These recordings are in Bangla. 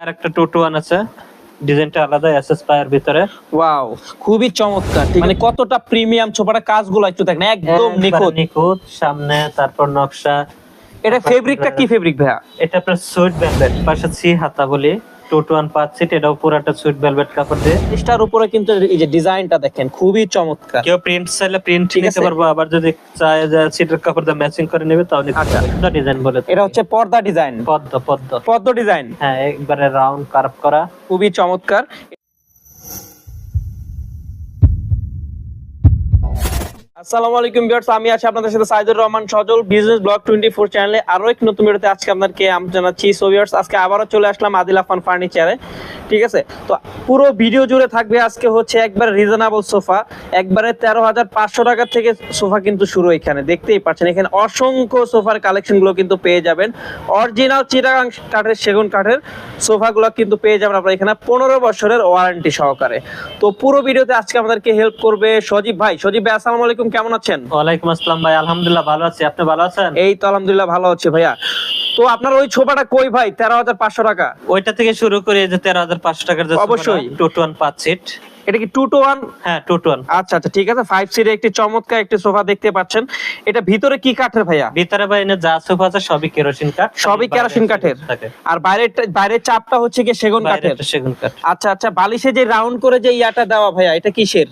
আর একটা টু টু আছে ডিজাইনটা আলাদা এসএস পায়ের ভিতরে। ওয়াও খুবই চমৎকার মানে কতটা প্রিমিয়াম ছোপাটা কাজগুলো একটু দেখেন একদম একবারে নিখুঁত। নিখুঁত সামনে তারপর নকশা। এটা ফেব্রিকটা কি ফেব্রিক ভাইয়া? এটা আপনার সুইট ভেলভেট পাশে সি হাতা বলি। টু টু ওয়ান পাঁচ সিট এটাও পুরাটা সুইট ভেলভেট কাপড় দিয়ে। জিনিসটার উপরে কিন্তু এই যে ডিজাইনটা দেখেন খুবই চমৎকার। কেউ প্রিন্ট চাইলে প্রিন্ট নিতে। পারব আবার যদি চায় যে সিটের কাপড় দিয়ে ম্যাচিং করে নেবে তাহলে আচ্ছা। ডিজাইন বলে এটা হচ্ছে পর্দা ডিজাইন পদ্ম পদ্ম। পদ্ম ডিজাইন হ্যাঁ একবারে রাউন্ড কার্ভ করা। খুবই চমৎকার। আসসালামু আলাইকুম ভিউয়ার্স, আমি আছি আপনাদের সাথে সাইদুর রহমান সজল বিজনেস ব্লগ 24 চ্যানেলে। আরও এক নতুন ভিডিওতে আজকে আপনাদেরকে জানাচ্ছি। সো ভিউয়ার্স, আজকে আবারও চলে আসলাম ফার্নিচারে, ঠিক আছে? তো পুরো ভিডিও জুড়ে থাকবে আজকে হচ্ছে একবার রিজনেবল সোফা একবারে তেরো হাজার পাঁচশো টাকা থেকে সোফা কিন্তু শুরু এখানে, দেখতেই পাচ্ছেন। এখানে অসংখ্য সোফার কালেকশনগুলো কিন্তু পেয়ে যাবেন। অরিজিনাল চিটাগাং কাঠের, সেগুন কাঠের সোফাগুলো কিন্তু পেয়ে যাবেন আপনারা এখানে পনেরো বছরের ওয়ারেন্টি সহকারে। তো পুরো ভিডিওতে আজকে আমাদেরকে হেল্প করবে সজীব ভাই। সজীব ভাই, আসসালামু আলাইকুম কেমন আছেন? ওয়ালাইকুম আসসালাম ভাই আলহামদুলিল্লাহ ভালো আছি। আপনি ভালো আছেন? এই তো আলহামদুলিল্লাহ ভালো আছে ভাইয়া। তো আপনার ওই ছোপাটা কই ভাই? তেরো হাজার পাঁচশো টাকা। ওইটা থেকে শুরু করে যে তেরো হাজার পাঁচশো টাকার অবশ্যই। টু টু ওয়ান পাঁচ সিট এটা কি টু টু ওয়ান হ্যাঁ টু টু ওয়ান আচ্ছা আচ্ছা ঠিক আছে। ফাইভ সিটের একটি চমৎকার একটি সোফা দেখতে পাচ্ছেন। এটা ভিতরে কি কাঠের ভাইয়া? ভিতরে ভাই এনে যা সোফা আছে সবই কেরোসিন কাঠ সবই কেরোসিন কাঠের। আর বাইরের বাইরের চাপটা হচ্ছে কি সেগুন কাঠের। সেগুন কাঠ। আচ্ছা আচ্ছা বালিশে যে রাউন্ড করে যে ইয়াটা দেওয়া ভাইয়া এটা কিসের?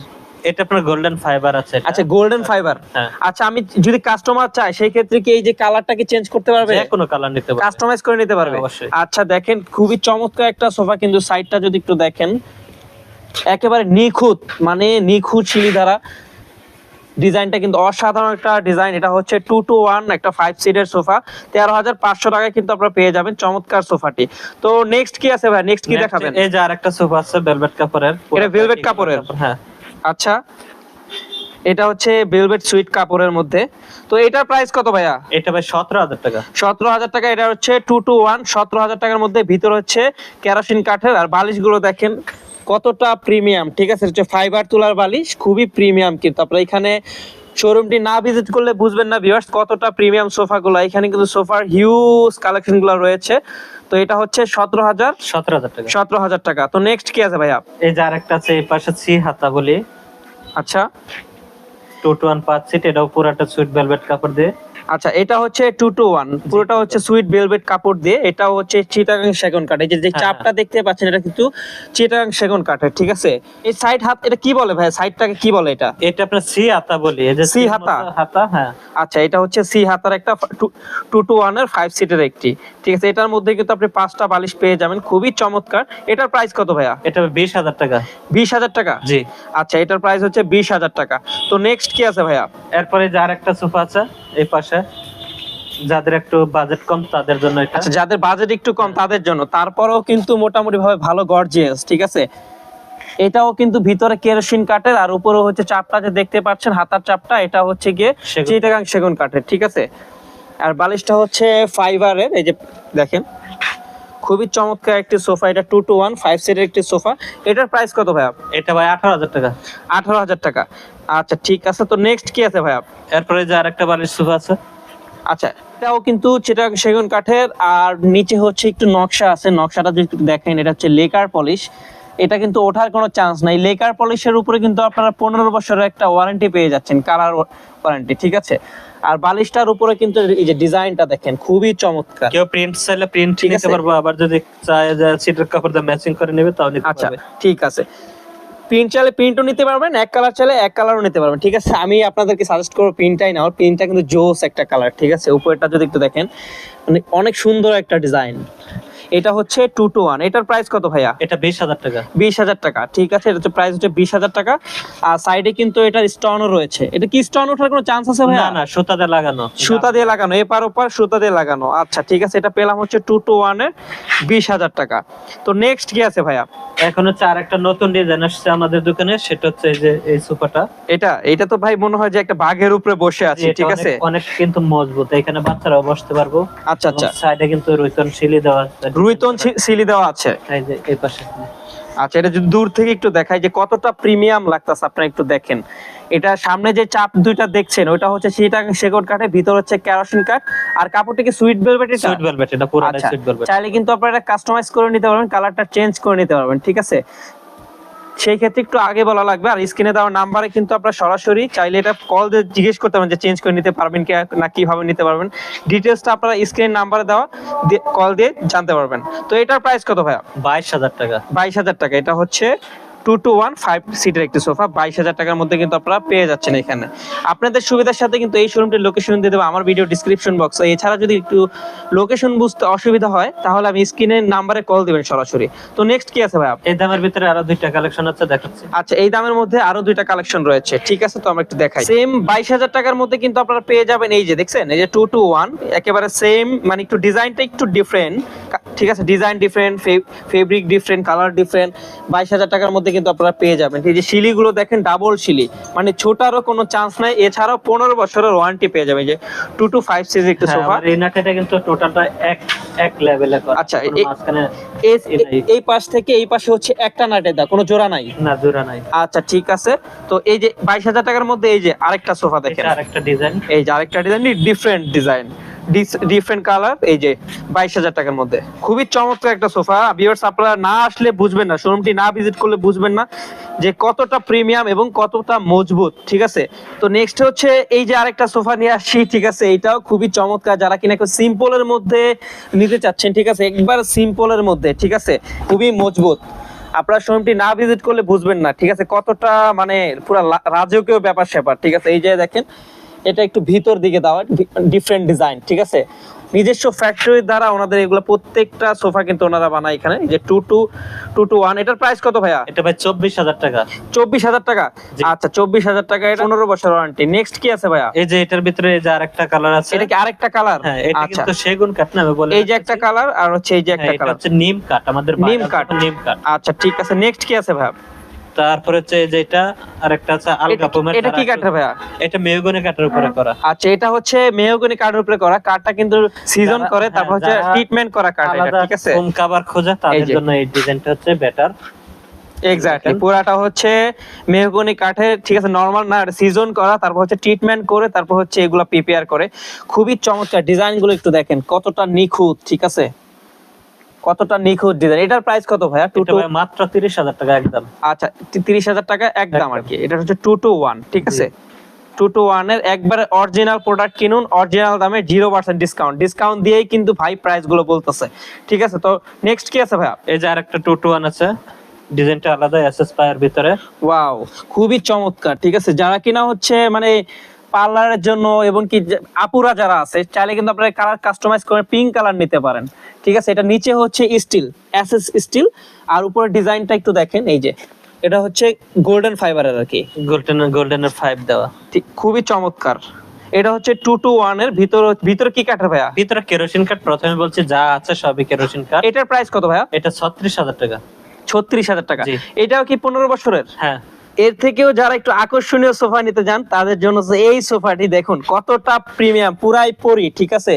এটা আপনার গোল্ডেন ফাইবার আছে আচ্ছা গোল্ডেন ফাইবার হ্যাঁ। আচ্ছা আমি যদি কাস্টমার চাই সেই ক্ষেত্রে কি এই যে কালারটা কি চেঞ্জ করতে পারবে? যে কোনো কালার নিতে পারবে। কাস্টমাইজ করে নিতে পারবে? হ্যাঁ, অবশ্যই। আচ্ছা দেখেন খুবই চমৎকার একটা সোফা কিন্তু সাইডটা যদি একটু দেখেন একেবারে নিখুঁত মানে নিখুঁত শিলি দ্বারা। ডিজাইনটা কিন্তু অসাধারণ একটা ডিজাইন। এটা হচ্ছে টু টু ওয়ান একটা ফাইভ সিটের সোফা তেরো হাজার পাঁচশো টাকায় কিন্তু আপনারা পেয়ে যাবেন চমৎকার সোফাটি তো নেক্সট কি আছে ভাই? নেক্সট কি দেখাবেন? এই যে আরেকটা সোফা আছে ভেলভেট কাপড়ের। এটা velvet কাপড়ের? হ্যাঁ। আচ্ছা এটা হচ্ছে ভেলভেট সুইট কাপড়ের মধ্যে। তো এটার প্রাইস কত ভাইয়া? এটা ভাই সতেরো হাজার টাকা। সতেরো হাজার টাকা এটা হচ্ছে টু টু ওয়ান সতেরো হাজার টাকার মধ্যে। ভিতর হচ্ছে কেরোসিন কাঠের আর বালিশগুলো দেখেন কতটা প্রিমিয়াম ঠিক আছে? হচ্ছে ফাইবার তুলার বালিশ খুবই প্রিমিয়াম কিন্তু। আপনারা এখানে শোরুমটি না ভিজিট করলে বুঝবেন না ভিউয়ার্স কতটা প্রিমিয়াম সোফাগুলো। এখানে কিন্তু সোফার হিউজ কালেকশনগুলো রয়েছে। তো এটা হচ্ছে সতেরো হাজার। সতেরো হাজার টাকা। সতেরো হাজার টাকা। তো নেক্সট কি আছে ভাইয়া? এই যে আরেকটা আছে এই পাশে সি হাতা বলি। আচ্ছা। টু টু ওয়ান পাঁচ সিট এটাও পুরাটা সুইট ভেলভেট কাপড় দিয়ে। আচ্ছা এটা হচ্ছে টু টু ওয়ান পুরোটা হচ্ছে সুইট ভেলভেট কাপড় দিয়ে এটা হচ্ছে চিটাগাং সেগুন কাঠ এই যে হ্যাঁ, চাপটা দেখতে পাচ্ছেন এটা কিন্তু চিটাগাং সেগুন কাঠের ঠিক আছে? এই সাইড হাত এটা কি বলে ভাই সাইডটাকে কি বলে এটা? এটা আপনার সি হাতা বলি এই যে সি হাতা? হাতা হ্যাঁ। আচ্ছা এটা হচ্ছে সি হাতার একটা টু টু ওয়ানের ফাইভ সিটের একটি। ঠিক আছে এটার মধ্যে কিন্তু আপনি পাঁচটা বালিশ পেয়ে যাবেন খুবই চমৎকার। এটার প্রাইস কত ভাইয়া? এটা বিশ হাজার টাকা। বিশ হাজার টাকা? জি। আচ্ছা এটার প্রাইস হচ্ছে বিশ হাজার টাকা। তো নেক্সট কি আছে ভাইয়া? এরপরে যে আরেকটা সোফা আছে এই পাশে যাদের একটু বাজেট কম তাদের জন্য এটা। আচ্ছা যাদের বাজেট একটু কম তাদের জন্য। তারপরেও কিন্তু মোটামুটি ভাবে ভালো গর্জিয়াস ঠিক আছে? এটাও কিন্তু ভিতরে কেরোসিন কাঠের আর উপরে হচ্ছে চাপটা যে দেখতে পাচ্ছেন হাতার চাপটা এটা হচ্ছে গিয়ে। চিটাগাং সেগুন কাঠের ঠিক আছে? আর বালিশটা হচ্ছে ফাইবারের এই যে দেখেন খুবই চমৎকার একটি সোফা এটা টু টু ওয়ান ফাইভ সিটের একটি সোফা। এটার প্রাইস কত ভাইয়া? এটা ভাই আঠারো হাজার টাকা। আঠারো হাজার টাকা। আচ্ছা ঠিক আছে তো নেক্সট কি আছে ভাইয়া? এরপরে যে আরেকটা বালিশ সোফা আছে। আচ্ছা এটাও কিন্তু সেটা সেগুন কাঠের আর নিচে হচ্ছে একটু নকশা আছে। নকশাটা যদি দেখেন এটা হচ্ছে লেকার পলিশ। এটা কিন্তু ওঠার কোনো চান্স নাই। লেকার পলিশের উপরে কিন্তু আপনারা পনেরো বছরের একটা ওয়ারেন্টি পেয়ে যাচ্ছেন কালার ওয়ারেন্টি ঠিক আছে? আর বালিশটার উপরে কিন্তু এই যে ডিজাইনটা দেখেন খুবই চমৎকার। কেউ প্রিন্ট চাইলে প্রিন্ট ঠিক নিতে আছে। পারব আবার যদি চায় যে সিটের কাপড় দিয়ে ম্যাচিং করে নেবে তাও নিতে আচ্ছা ঠিক আছে। প্রিন্ট চাইলে প্রিন্টও নিতে পারবেন এক কালার চাইলে এক কালারও নিতে পারবেন ঠিক আছে? আমি আপনাদেরকে সাজেস্ট করব প্রিন্টটাই নাও প্রিন্টটা কিন্তু জোস একটা কালার ঠিক আছে? উপরেরটা যদি একটু দেখেন মানে অনেক সুন্দর একটা ডিজাইন এটা হচ্ছে টু টু ওয়ান এটার প্রাইস কত ভাইয়া? এটা বিশ হাজার টাকা। বিশ হাজার টাকা ঠিক আছে? এটা প্রাইস হচ্ছে বিশ হাজার টাকা। আর সাইডে কিন্তু এটা স্টোনও রয়েছে। এটা কি স্টোন ওঠার কোনো চান্স আছে না ভাইয়া না সুতাতে লাগানো। সুতা দিয়ে লাগানো এপার ওপার সুতা দিয়ে লাগানো। আচ্ছা ঠিক আছে এটা পেলাম হচ্ছে টু টু ওয়ানের বিশ হাজার টাকা। তো নেক্সট কি আছে ভাইয়া? এখন হচ্ছে আরেকটা নতুন ডিজাইন আসছে আমাদের দোকানে সেটা হচ্ছে এই যে এই সোফাটা এটা এটা তো ভাই মনে হয় যে একটা বাঘের উপরে বসে আছে ঠিক আছে? অনেক কিন্তু মজবুত। এখানে বাচ্চারাও বসতে পারব। আচ্ছা আচ্ছা। সাইডে কিন্তু রুইতন শিলি দেওয়া আছে রুইতন সিলি দেওয়া আছে। এই যে এই পাশে। আচ্ছা এটা যদি দূর থেকে একটু দেখায় যে কতটা প্রিমিয়াম লাগতাছে আপনারা একটু দেখেন। এটা সামনে যে চাপ দুইটা দেখছেন ওটা হচ্ছে সেটা শেকড় কাঠে ভিতর হচ্ছে কেরোসিন কাঠ আর কাপড়টা কি সুইট ভেলভেট এটা? সুইট ভেলভেট এটা পুরাটাই আচ্ছা সুইট ভেলভেট চাইলে কিন্তু আপনারা এটা কাস্টমাইজ করে নিতে পারবেন কালারটা চেঞ্জ করে নিতে পারবেন ঠিক আছে? সেই ক্ষেত্রে একটু আগে বলা লাগবে আর স্ক্রিনে দেওয়া নাম্বারে কিন্তু আপনারা সরাসরি চাইলে এটা কল দিয়ে জিজ্ঞেস করতে পারেন যে চেঞ্জ করে নিতে পারবেন কি না কীভাবে নিতে পারবেন। ডিটেলসটা আপনারা স্ক্রিন নাম্বারে দেওয়া কল দিয়ে জানতে পারবেন। তো এটার প্রাইস কত ভাইয়া? বাইশ হাজার টাকা। বাইশ হাজার টাকা এটা হচ্ছে টু টু ওয়ান ফাইভ সিটের একটি সোফা বাইশ হাজার টাকার মধ্যে কিন্তু আপনারা পেয়ে যাচ্ছেন এখানে। আপনাদের সুবিধার সাথে কিন্তু এই শোরুমটির লোকেশন দিয়ে দেবো আমার ভিডিও ডিসক্রিপশন বক্সে এছাড়া যদি একটু লোকেশন বুঝতে অসুবিধা হয় তাহলে আমি স্ক্রিনের নাম্বারে কল দিবেন সরাসরি। তো নেক্সট কি আছে ভাই? এই দামের ভিতরে আরও দুইটা কালেকশন আছে দেখাচ্ছি। আচ্ছা এই দামের মধ্যে আরও দুইটা কালেকশন রয়েছে। ঠিক আছে তো আমরা একটু দেখাই। সেম বাইশ হাজার টাকার মধ্যে কিন্তু আপনারা পেয়ে যাবেন এই যে দেখছেন? এই যে টু টু ওয়ান একেবারে সেম মানে একটু ডিজাইনটা একটু ডিফারেন্ট ঠিক আছে design different fabric different colour different বাইশ হাজার টাকার মধ্যে কিন্তু আপনারা পেয়ে যাবেন। এই যে শিলিগুলো দেখেন ডাবল শিলি। মানে ছোটারও কোনো চান্স নাই। এছাড়াও পনেরো বছরের ওয়ারেন্টি পেয়ে যাবেন। যে টু টু ফাইভ সিজ একটু হ্যাঁ, সোফা আমার এই নাটটা কিন্তু টোটালটা এক এক লেভেলে আচ্ছা, এই- পাশ থেকে এই পাশে হচ্ছে একটা নাটের দা কোনো জোড়া নাই? না জোড়া নাই। আচ্ছা ঠিক আছে। তো এই যে বাইশ হাজার টাকার মধ্যে এই যে আরেকটা সোফা দেখেন। আরেকটা ডিজাইন এই যে আরেকটা design different design different colour এই যে বাইশ হাজার টাকার মধ্যে। খুবই চমৎকার একটা সোফা ভিউয়ার্স আপনারা না আসলে বুঝবেন না। শোরুমটি না ভিজিট করলে বুঝবেন না যে কতটা প্রিমিয়াম এবং কতটা মজবুত, ঠিক আছে? তো নেক্সট হচ্ছে এই যে আরেকটা সোফা নিয়ে আসছি ঠিক আছে? এটাও খুবই চমৎকার। যারা কিনা একটু সিম্পলের মধ্যে নিতে চাচ্ছেন, ঠিক আছে? একবার সিম্পলের মধ্যে, ঠিক আছে? খুবই মজবুত। আপনার শোরুমটি না ভিজিট করলে বুঝবেন না, ঠিক আছে? কতটা মানে পুরো রাজকীয় ব্যাপার স্যাপার ঠিক আছে? এই যে দেখেন এটা একটু ভিতর দিকে দেওয়া ডিফারেন্ট ডিজাইন ঠিক আছে? নিজস্ব ফ্যাক্টরির দ্বারা ওনাদের এগুলো প্রত্যেকটা সোফা কিন্তু ওনারা বানায় এখানে যে two two two two one এটার প্রাইস কত ভাইয়া? এটা ভাই চব্বিশ হাজার টাকা। চব্বিশ হাজার টাকা? আচ্ছা চব্বিশ হাজার টাকা এটা পনেরো বছর ওয়ারেন্টি নেক্সট কি আছে ভাইয়া? এই যে এটার ভিতরে এই যে আরেকটা কালার আছে। এটা কি আরেকটা কালার হ্যাঁ এটা আচ্ছা। কিন্তু সেগুন কাঠ নামে বলে এই যে একটা কালার আর হচ্ছে এই যে হ্যাঁ, একটা এটা কালার হচ্ছে নিম কাঠ আমাদের নিম কাঠ। নিম কাঠ আচ্ছা ঠিক আছে নেক্সট কি আছে ভাইয়া? তারপরে হচ্ছে এই যে আরেকটা আছে আলগা পোমের এটা কি কাঠের ভাইয়া? এটা মেহগনি কাঠের উপরে করা। আচ্ছা এটা হচ্ছে মেহগনি কাঠের উপরে করা। কাঠটা কিন্তু সিজন করে তারপর হ্যাঁ, হচ্ছে ট্রিটমেন্ট করা কাঠ এটা ঠিক আছে? ফোম কাভার খোঁজা তাদের জন্য এই ডিজাইনটা হচ্ছে বেটার এক্স্যাক্টলি পুরাটা হচ্ছে মেহগনি কাঠের ঠিক আছে নরমাল না সিজন করা তারপর হচ্ছে ট্রিটমেন্ট করে তারপর হচ্ছে এগুলা প্রিপেয়ার করে। খুবই চমৎকার ডিজাইনগুলো একটু দেখেন কতটা নিখুঁত ঠিক আছে? কতটা নিখুঁত ডিজাইন এটার প্রাইস কত ভাইয়া? টু টু মাত্র তিরিশ হাজার টাকা একদম। আচ্ছা তিরিশ হাজার টাকা একদম আর কি। এটা হচ্ছে টু টু ওয়ান ঠিক আছে? টু টু ওয়ানের একবারে অরিজিনাল প্রোডাক্ট কিনুন অরিজিনাল দামে জিরো পার্সেন্ট ডিসকাউন্ট ডিসকাউন্ট দিয়েই কিন্তু ভাই প্রাইসগুলো বলতেছে। ঠিক আছে? তো নেক্সট কি আছে ভাইয়া? এই যে আরেকটা টু টু ওয়ান আছে। ডিজাইনটা আলাদা এসএস পায়ের ভিতরে। ওয়াও খুবই চমৎকার ঠিক আছে? যারা কিনা হচ্ছে মানে পার্লারের জন্য এবং কি আপুরা যারা আছে চাইলে কিন্তু আপনারা কালার কাস্টমাইজ করে পিঙ্ক কালার নিতে পারেন। ঠিক আছে? এটা নিচে হচ্ছে স্টিল এসএস স্টিল আর উপরে ডিজাইনটা একটু দেখেন এই যে। এটা হচ্ছে গোল্ডেন ফাইবারের আর কি। গোল্ডেন গোল্ডেনের ফাইভ দেওয়া। ঠিক খুবই চমৎকার। এটা হচ্ছে টু টু ওয়ানের ভিতর ভিতর কি কাঠের ভাইয়া? ভিতরে কেরোসিন কাঠ প্রথমে বলছি যা আছে সবই কেরোসিন কাঠ এটার প্রাইস কত ভাইয়া? এটা ছত্রিশ হাজার টাকা। ছত্রিশ হাজার টাকা। এটাও কি পনেরো বছরের? হ্যাঁ। এর থেকেও যারা একটু আকর্ষণীয় সোফা নিতে যান তাদের জন্য এই সোফাটি দেখুন কতটা প্রিমিয়াম পুরাই পরি ঠিক আছে?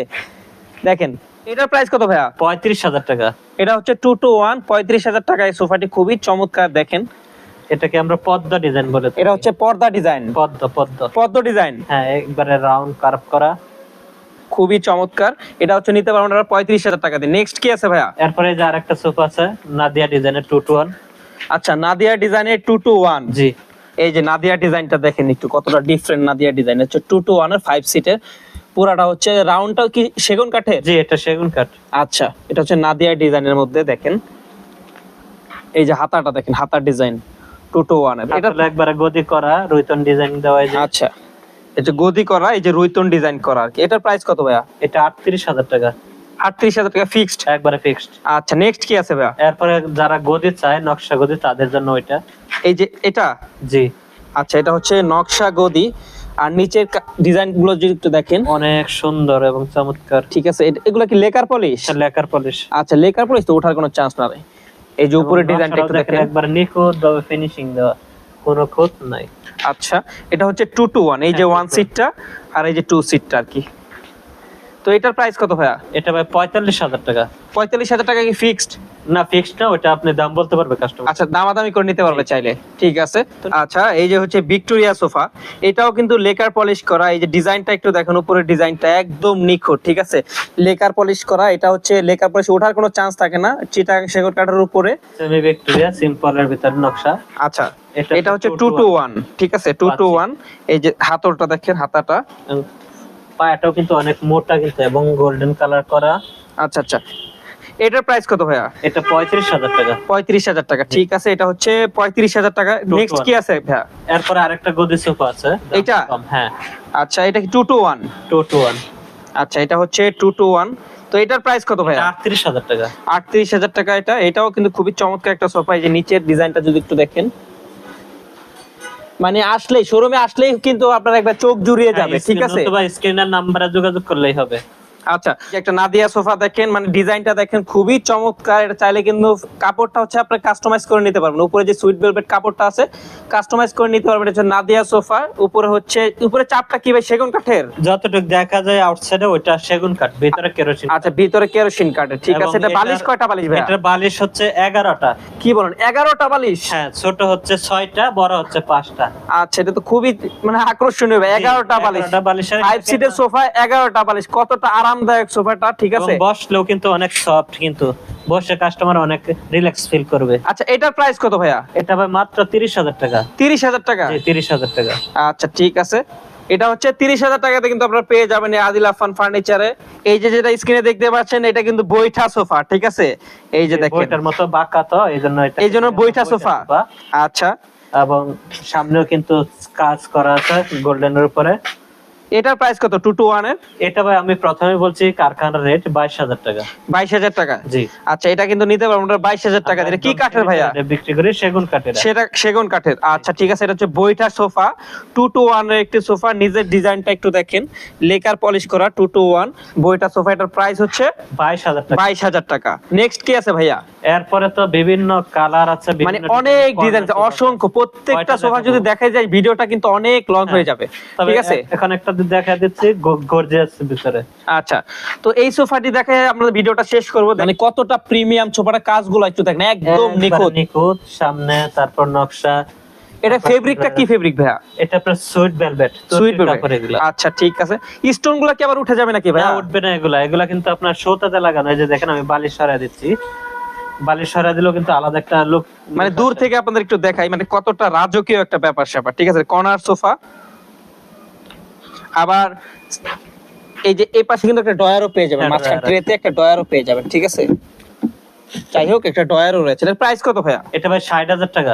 দেখেন এটার প্রাইস কত ভাইয়া? পঁয়ত্রিশ হাজার টাকা। এটা হচ্ছে টু টু ওয়ান পঁয়ত্রিশ হাজার টাকা এই সোফাটি খুবই চমৎকার দেখেন। এটাকে আমরা পদ্মা ডিজাইন বলে এটা হচ্ছে পর্দা ডিজাইন পদ্ম পদ্ম। পদ্ম ডিজাইন হ্যাঁ একবারে রাউন্ড কার্ভ করা। খুবই চমৎকার। এটা হচ্ছে নিতে পারবেন পঁয়ত্রিশ হাজার টাকা দিয়ে। নেক্সট কি আছে ভাইয়া? এরপরে যে আরেকটা সোফা আছে নাদিয়া ডিজাইনের টু টু ওয়ান আচ্ছা নাদিয়া ডিজাইনের টু টু ওয়ান জি। এই যে নাদিয়া ডিজাইনটা দেখেন একটু কতটা ডিফারেন্ট নাদিয়া ডিজাইন হচ্ছে টু টু ওয়ানের ফাইভ সিটের পুরাটা হচ্ছে রাউন্ডটা কি সেগুন কাঠের? জি এটা সেগুন কাঠ। আচ্ছা এটা হচ্ছে নাদিয়া ডিজাইনের মধ্যে দেখেন। এই যে হাতাটা দেখেন হাতার ডিজাইন টু টু ওয়ানের। এটা এটা একবারে গদি করা রুইতন ডিজাইন দেওয়া আচ্ছা এই যে গদি করা এই যে রুইতন ডিজাইন করা আর কি। এটার প্রাইস কত ভাইয়া? এটা আটত্রিশ হাজার টাকা। আটত্রিশ হাজার টাকা ফিক্সড একবারে ফিক্সড আচ্ছা নেক্সট কি আছে ভাইয়া? এরপরে যারা গদি চায় নকশা গদি তাদের জন্য ওইটা। এই যে এটা? জি। আচ্ছা এটা হচ্ছে নকশা গদি। আর নিচের ডিজাইনগুলো যদি একটু দেখেন। অনেক সুন্দর এবং চমৎকার। ঠিক আছে এগুলো কি লেকার পলিশ লেকার পলিশ আচ্ছা লেকার পলিশ তো ওঠার কোনো চান্স না এই যে উপরে ডিজাইনটা একটু দেখেন। একবার নিখুঁত ভাবে ফিনিশিং দেওয়া। কোনো খুঁত নাই। আচ্ছা এটা হচ্ছে টু টু ওয়ান এই যে হ্যাঁ, ওয়ান to সিটটা আর এই যে টু সিটটা আর কি। তো এটার প্রাইস কত ভাইয়া? এটা ভাই পঁয়তাল্লিশ হাজার টাকা। পঁয়তাল্লিশ হাজার টাকা কি ফিক্সড না ফিক্সড না ওটা আপনি দাম বলতে পারবে কাস্টমার আচ্ছা দামাদামি করে নিতে পারবে চাইলে। ঠিক আছে। আচ্ছা এই যে হচ্ছে ভিক্টোরিয়া সোফা এটাও কিন্তু লেকার পলিশ করা। এই যে ডিজাইনটা একটু দেখেন উপরের ডিজাইনটা একদম নিখুঁত ঠিক আছে? লেকার পলিশ করা এটা হচ্ছে লেকার পলিশ ওঠার কোনো চান্স থাকে না চিটাং শেকড় কাটার উপরে। সেমি ভিক্টোরিয়া সিম্পলের ভিতরে নকশা। আচ্ছা এটা এটা হচ্ছে টু টু ওয়ান ঠিক আছে? Two two. ওয়ান এই যে হাতলটা দেখেন হাতাটা। পায়াটাও কিন্তু অনেক মোটা কিন্তু এবং গোল্ডেন কালার করা। আচ্ছা আচ্ছা। এটার প্রাইস কত ভাইয়া? এটা পঁয়ত্রিশ হাজার টাকা। পঁয়ত্রিশ হাজার টাকা। ঠিক আছে এটা হচ্ছে পঁয়ত্রিশ হাজার টাকা। নেক্সট কি আছে ভাইয়া? এরপরে আরেকটা গদি সোফা আছে। এটা? হ্যাঁ। আচ্ছা এটা কি two two one two two one আচ্ছা এটা হচ্ছে টু টু ওয়ান তো এটার প্রাইস কত ভাইয়া? আটত্রিশ হাজার টাকা। আটত্রিশ হাজার টাকা এটা। এটাও কিন্তু খুবই চমৎকার একটা সোফা এই যে নিচের ডিজাইনটা যদি একটু দেখেন। মানে আসলেই শোরুমে আসলেই কিন্তু আপনার একটা চোখ জুড়িয়ে যাবে ঠিক আছে? স্ক্রিনের নাম্বারে যোগাযোগ করলেই হবে। আচ্ছা একটা নাদিয়া সোফা দেখেন মানে ডিজাইনটা দেখেন খুবই চমৎকার। এটা চাইলে কিন্তু কাপড়টা হচ্ছে আপনি কাস্টমাইজ করে নিতে পারবেন। উপরে যে সুইট ভেলভেট কাপড়টা আছে কাস্টমাইজ করে নিতে পারবেন। এটা নাদিয়া সোফা। উপরে হচ্ছে উপরে চাপটা কি ভাই সেগুন কাঠের? যতটুকু দেখা যায় আউটসাইডে ওইটা সেগুন কাঠ ভিতরে কেরোসিন আচ্ছা ভিতরে কেরোসিন কাঠের ঠিক আছে এটা বালিশ কয়টা বালিশ ভাই এটার বালিশ হচ্ছে এগারোটা। কি বলেন এগারোটা বালিশ? হ্যাঁ ছোট হচ্ছে ছয়টা বড় হচ্ছে পাঁচটা। আচ্ছা এটা তো খুবই মানে আকর্ষণীয় ভাই এগারোটা বালিশ। এগারোটা বালিশের ফাইভ সিটের সোফা এগারোটা বালিশ। কতটা আরামদায়ক সোফাটা ঠিক আছে? বসলেও কিন্তু অনেক সফট কিন্তু। বসে কাস্টমার অনেক রিল্যাক্স ফিল করবে। আচ্ছা এটার প্রাইস কত ভাইয়া? এটা ভাই মাত্র তিরিশ হাজার টাকা। তিরিশ হাজার টাকা? জি তিরিশ হাজার টাকা। আচ্ছা ঠিক আছে। এটা হচ্ছে তিরিশ হাজার টাকাতে কিন্তু আপনারা পেয়ে যাবেন আদিল আফান ফার্নিচারে এই যে যেটা স্ক্রিনে দেখতে পাচ্ছেন এটা কিন্তু বৈঠা সোফা ঠিক আছে? এই যে দেখেন। বইটার মতো বাঁকা তো এই জন্য এটা এই জন্য বইটা সোফা। আচ্ছা। এবং সামনেও কিন্তু কাজ করা আছে গোল্ডেনের উপরে। এটার প্রাইস কত? টু টু ওয়ানের? এটা ভাই আমি প্রথমে বলছি কারখানার রেট বাইশ হাজার টাকা। বাইশ হাজার টাকা? জি। আচ্ছা এটা কিন্তু নিতে পারবেন ওটা বাইশ হাজার টাকা দিয়ে। এটা কি কাঠের ভাইয়া? বিক্রি করি সেগুন কাঠের। সেটা সেগুন কাঠের। আচ্ছা ঠিক আছে এটা হচ্ছে বইটা সোফা। টু টু ওয়ানের একটি সোফা নিজের ডিজাইনটা একটু দেখেন। লেকার পলিশ করা টু টু ওয়ান বইটা সোফা এটার প্রাইস হচ্ছে বাইশ হাজার টাকা। বাইশ হাজার টাকা। নেক্সট কি আছে ভাইয়া? এরপরে তো বিভিন্ন কালার আছে মানে অনেক ডিজাইন আছে। অসংখ্য। প্রত্যেকটা সোফা যদি দেখা যায় ভিডিওটা কিন্তু অনেক লং হয়ে যাবে। তবে ঠিক আছে? এখন একটা দেখা দিচ্ছি গর্জিয়াস ভিতরে। আচ্ছা তো এই সোফাটি দেখে আমরা ভিডিওটা শেষ করব। মানে কতটা প্রিমিয়াম সোফাটা? কাজগুলো একটু দেখেন একদম নিখুঁত। নিখুঁত সামনে তারপর নকশা। এটা ফেব্রিকটা কি ফেব্রিক ভাইয়া? এটা আপনার সুইট ভেলভেট সুইট এগুলা। আচ্ছা ঠিক আছে। স্টোনগুলো কি আবার উঠে যাবে নাকি ভাইয়া? উঠবে না এগুলা। এগুলা কিন্তু আপনার শোতাতে লাগানো। এই যে দেখেন আমি বালিশ সরাই দিচ্ছি। বালিশ সরা দিলেও কিন্তু আলাদা একটা লুক মানে দূর থেকে আপনাদের একটু দেখাই মানে কতটা রাজকীয় একটা ব্যাপার স্যাপার ঠিক আছে কর্নার সোফা আবার এই যে এই পাশে কিন্তু একটা ডয়ারও পেয়ে যাবেন হ্যাঁ, মাঝখান ট্রেতে একটা ডয়ারও পেয়ে যাবেন ঠিক আছে? যাই হোক একটা ডয়ারও রয়েছে। এর প্রাইস কত ভাইয়া? এটা ভাই ষাট হাজার টাকা।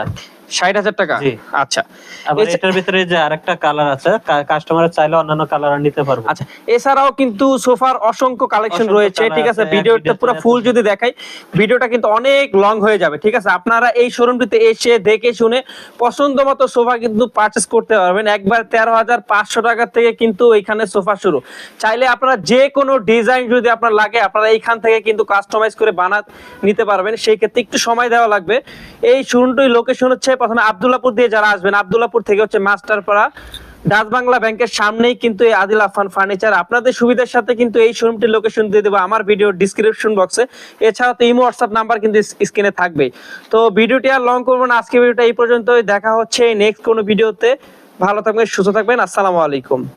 ষাট হাজার টাকা? আচ্ছা। আবার এটার ভিতরে যে আরেকটা কালার আছে কাস্টমার চাইলে অন্যান্য কালার নিতে পারব। আচ্ছা এছাড়াও কিন্তু সোফার অসংখ্য কালেকশন রয়েছে ঠিক আছে? আছে, ভিডিওটা পুরো ফুল যদি দেখাই ভিডিওটা কিন্তু অনেক লং হয়ে যাবে ঠিক আছে? আপনারা এই শোরুমটিতে এসে দেখে শুনে পছন্দ মতো সোফা কিন্তু পারচেস করতে পারবেন। একবার তেরো হাজার পাঁচশো টাকা থেকে কিন্তু এখানে সোফা শুরু। চাইলে আপনারা যে কোনো ডিজাইন যদি আপনার লাগে আপনারা এইখান থেকে কিন্তু কাস্টমাইজ করে বানা নিতে পারবেন। সেই ক্ষেত্রে একটু সময় দেওয়া লাগবে। এই শোরুমটির লোকেশন হচ্ছে প্রথমে আবদুল্লাপুর দিয়ে যারা আসবেন আবদুল্লাপুর থেকে হচ্ছে মাস্টারপাড়া, ডাচ বাংলা ব্যাংকের সামনেই কিন্তু এই আদিল আফান ফার্নিচার আপনাদের সুবিধার সাথে কিন্তু এই শোরুমটির লোকেশন দিয়ে দেবো আমার ভিডিও ডিসক্রিপশন বক্সে এছাড়া তো ইমো হোয়াটসঅ্যাপ নাম্বার কিন্তু স্ক্রিনে থাকবে তো ভিডিওটি আর লং করব না আজকে ভিডিওটা এই পর্যন্তই। দেখা হচ্ছে নেক্সট কোনো ভিডিওতে ভালো থাকবেন, সুস্থ থাকবেন। আসসালামু আলাইকুম।